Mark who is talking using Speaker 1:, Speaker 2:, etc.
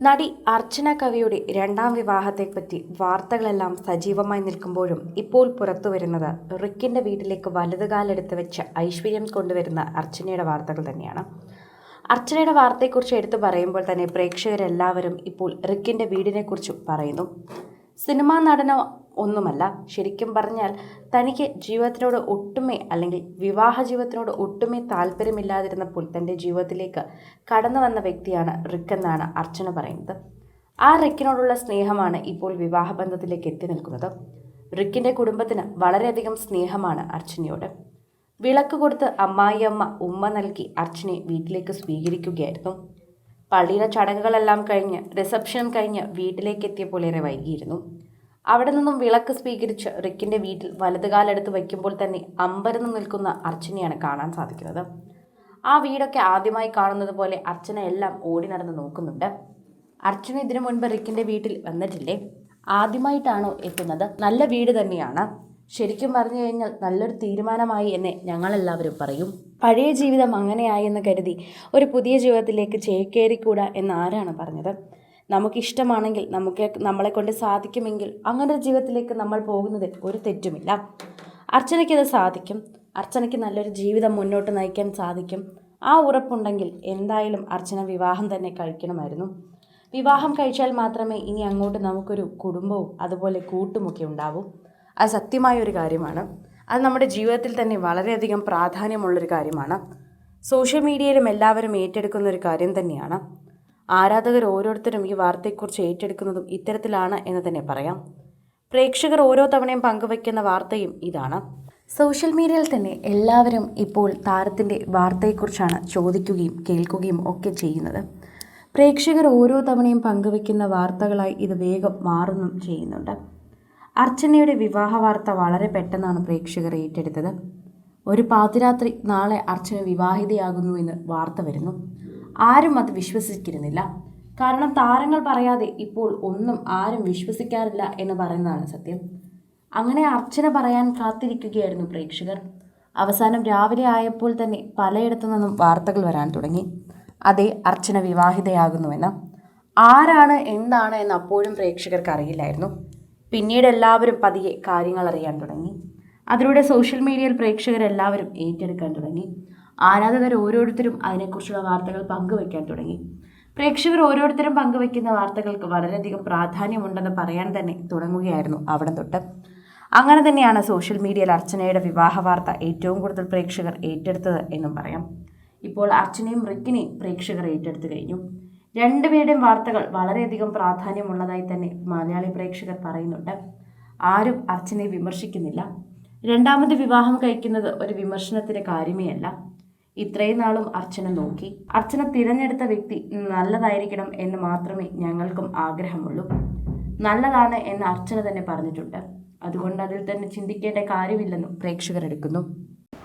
Speaker 1: നടി അർച്ചന കവിയുടെ രണ്ടാം വിവാഹത്തെപ്പറ്റി വാർത്തകളെല്ലാം സജീവമായി നിൽക്കുമ്പോഴും ഇപ്പോൾ പുറത്തു വരുന്നത് റിക്കിന്റെ വീട്ടിലേക്ക് വലതുകാലെടുത്ത് വെച്ച് ഐശ്വര്യം കൊണ്ടുവരുന്ന അർച്ചനയുടെ വാർത്തകൾ തന്നെയാണ്. അർച്ചനയുടെ വാർത്തയെക്കുറിച്ച് എടുത്തു പറയുമ്പോൾ തന്നെ പ്രേക്ഷകരെല്ലാവരും ഇപ്പോൾ റിക്കിന്റെ വീടിനെക്കുറിച്ച് പറയുന്നു. സിനിമാ നടനോ ഒന്നുമല്ല. ശരിക്കും പറഞ്ഞാൽ തനിക്ക് ജീവിതത്തിനോട് ഒട്ടുമേ അല്ലെങ്കിൽ വിവാഹ ജീവിതത്തിനോട് ഒട്ടുമേ താല്പര്യമില്ലാതിരുന്നപ്പോൾ തന്റെ ജീവിതത്തിലേക്ക് കടന്നു വന്ന വ്യക്തിയാണ് റിക്ക് എന്നാണ് അർച്ചന പറയുന്നത്. ആ റിക്കിനോടുള്ള സ്നേഹമാണ് ഇപ്പോൾ വിവാഹബന്ധത്തിലേക്ക് എത്തി നിൽക്കുന്നത്. റിക്കിന്റെ കുടുംബത്തിന് വളരെയധികം സ്നേഹമാണ് അർച്ചനയോട്. വിളക്ക് കൊടുത്ത് അമ്മായിയമ്മ ഉമ്മ നൽകി അർച്ചനെ വീട്ടിലേക്ക് സ്വീകരിക്കുകയായിരുന്നു. പള്ളിയിലെ ചടങ്ങുകളെല്ലാം കഴിഞ്ഞ് റിസപ്ഷനും കഴിഞ്ഞ് വീട്ടിലേക്ക് എത്തിയപ്പോൾ ഏറെ വൈകിയിരുന്നു. അവിടെ നിന്നും വിളക്ക് സ്വീകരിച്ച് റിക്കിന്റെ വീട്ടിൽ വലതുകാലെടുത്ത് വയ്ക്കുമ്പോൾ തന്നെ അമ്പരന്ന് നിൽക്കുന്ന അർച്ചനയാണ് കാണാൻ സാധിക്കുന്നത്. ആ വീടൊക്കെ ആദ്യമായി കാണുന്നത് പോലെ അർച്ചന എല്ലാം ഓടി നടന്ന് നോക്കുന്നുണ്ട്. അർച്ചന ഇതിനു മുൻപ് റിക്കിന്റെ വീട്ടിൽ വന്നിട്ടില്ലേ? ആദ്യമായിട്ടാണോ എത്തുന്നത്? നല്ല വീട് തന്നെയാണ്. ശരിക്കും പറഞ്ഞു കഴിഞ്ഞാൽ നല്ലൊരു തീരുമാനമായി എന്നെ ഞങ്ങളെല്ലാവരും പറയും. പഴയ ജീവിതം അങ്ങനെയായി എന്ന് കരുതി ഒരു പുതിയ ജീവിതത്തിലേക്ക് ചേക്കേറിക്കൂടാ എന്ന് ആരാണ് പറഞ്ഞത്? നമുക്കിഷ്ടമാണെങ്കിൽ നമുക്ക് നമ്മളെ കൊണ്ട് സാധിക്കുമെങ്കിൽ അങ്ങനെ ഒരു ജീവിതത്തിലേക്ക് നമ്മൾ പോകുന്നതിൽ ഒരു തെറ്റുമില്ല. അർച്ചനയ്ക്കത് സാധിക്കും. അർച്ചനയ്ക്ക് നല്ലൊരു ജീവിതം മുന്നോട്ട് നയിക്കാൻ സാധിക്കും. ആ ഉറപ്പുണ്ടെങ്കിൽ എന്തായാലും അർച്ചന വിവാഹം തന്നെ കഴിക്കണമായിരുന്നു. വിവാഹം കഴിച്ചാൽ മാത്രമേ ഇനി അങ്ങോട്ട് നമുക്കൊരു കുടുംബവും അതുപോലെ കൂട്ടുമൊക്കെ ഉണ്ടാവൂ. അത് സത്യമായൊരു കാര്യമാണ്. അത് നമ്മുടെ ജീവിതത്തിൽ തന്നെ വളരെയധികം പ്രാധാന്യമുള്ളൊരു കാര്യമാണ്. സോഷ്യൽ മീഡിയയിലും എല്ലാവരും ഏറ്റെടുക്കുന്ന ഒരു കാര്യം തന്നെയാണ്. ആരാധകർ ഓരോരുത്തരും ഈ വാർത്തയെക്കുറിച്ച് ഏറ്റെടുക്കുന്നതും ഇത്തരത്തിലാണ് എന്ന് തന്നെ പറയാം. പ്രേക്ഷകർ ഓരോ തവണയും പങ്കുവയ്ക്കുന്ന വാർത്തയും ഇതാണ്. സോഷ്യൽ മീഡിയയിൽ തന്നെ എല്ലാവരും ഇപ്പോൾ താരത്തിന്റെ വാർത്തയെക്കുറിച്ചാണ് ചോദിക്കുകയും കേൾക്കുകയും ഒക്കെ ചെയ്യുന്നത്. പ്രേക്ഷകർ ഓരോ തവണയും പങ്കുവയ്ക്കുന്ന വാർത്തകളായി ഇത് വേഗം മാറുന്നും ചെയ്യുന്നുണ്ട്. അർച്ചനയുടെ വിവാഹ വാർത്ത വളരെ പെട്ടെന്നാണ് പ്രേക്ഷകർ ഏറ്റെടുത്തത്. ഒരു പാതിരാത്രി നാളെ അർച്ചന വിവാഹിതയാകുന്നു എന്ന് വാർത്ത വരുന്നു. ആരും അത് വിശ്വസിച്ചിരുന്നില്ല. കാരണം താരങ്ങൾ പറയാതെ ഇപ്പോൾ ഒന്നും ആരും വിശ്വസിക്കാറില്ല എന്ന് പറയുന്നതാണ് സത്യം. അങ്ങനെ അർച്ചന പറയാൻ കാത്തിരിക്കുകയായിരുന്നു പ്രേക്ഷകർ. അവസാനം രാവിലെ ആയപ്പോൾ തന്നെ പലയിടത്തു നിന്നും വാർത്തകൾ വരാൻ തുടങ്ങി. അതെ അർച്ചന വിവാഹിതയാകുന്നുവെന്ന്. ആരാണ് എന്താണ് എന്ന് അപ്പോഴും പ്രേക്ഷകർക്ക് അറിയില്ലായിരുന്നു. പിന്നീട് എല്ലാവരും പതിയെ കാര്യങ്ങൾ അറിയാൻ തുടങ്ങി. അതിലൂടെ സോഷ്യൽ മീഡിയയിൽ പ്രേക്ഷകരെല്ലാവരും ഏറ്റെടുക്കാൻ തുടങ്ങി. ആരാധകർ ഓരോരുത്തരും അതിനെക്കുറിച്ചുള്ള വാർത്തകൾ പങ്കുവയ്ക്കാൻ തുടങ്ങി. പ്രേക്ഷകർ ഓരോരുത്തരും പങ്കുവയ്ക്കുന്ന വാർത്തകൾക്ക് വളരെയധികം പ്രാധാന്യമുണ്ടെന്ന് പറയാൻ തന്നെ തുടങ്ങുകയായിരുന്നു അവിടെ തൊട്ട്. അങ്ങനെ തന്നെയാണ് സോഷ്യൽ മീഡിയയിൽ അർച്ചനയുടെ വിവാഹ വാർത്ത ഏറ്റവും കൂടുതൽ പ്രേക്ഷകർ ഏറ്റെടുത്തത് എന്നും പറയാം. ഇപ്പോൾ അർച്ചനയും റിക്കിനെയും പ്രേക്ഷകർ ഏറ്റെടുത്തു കഴിഞ്ഞു. രണ്ടുപേരുടെയും വാർത്തകൾ വളരെയധികം പ്രാധാന്യമുള്ളതായി തന്നെ മലയാളി പ്രേക്ഷകർ പറയുന്നുണ്ട്. ആരും അർച്ചനയെ വിമർശിക്കുന്നില്ല. രണ്ടാമത് വിവാഹം കഴിക്കുന്നത് ഒരു വിമർശനത്തിന് കാര്യമേ അല്ല ഇത്രയും നാളും അർച്ചന നോക്കി. അർച്ചന തിരഞ്ഞെടുത്ത വ്യക്തി നല്ലതായിരിക്കണം എന്ന് മാത്രമേ ഞങ്ങൾക്കും ആഗ്രഹമുള്ളൂ. നല്ലതാണ് എന്ന് അർച്ചന തന്നെ പറഞ്ഞിട്ടുണ്ട്. അതുകൊണ്ട് അതിൽ തന്നെ ചിന്തിക്കേണ്ട കാര്യമില്ലെന്നും പ്രേക്ഷകർ എടുക്കുന്നു.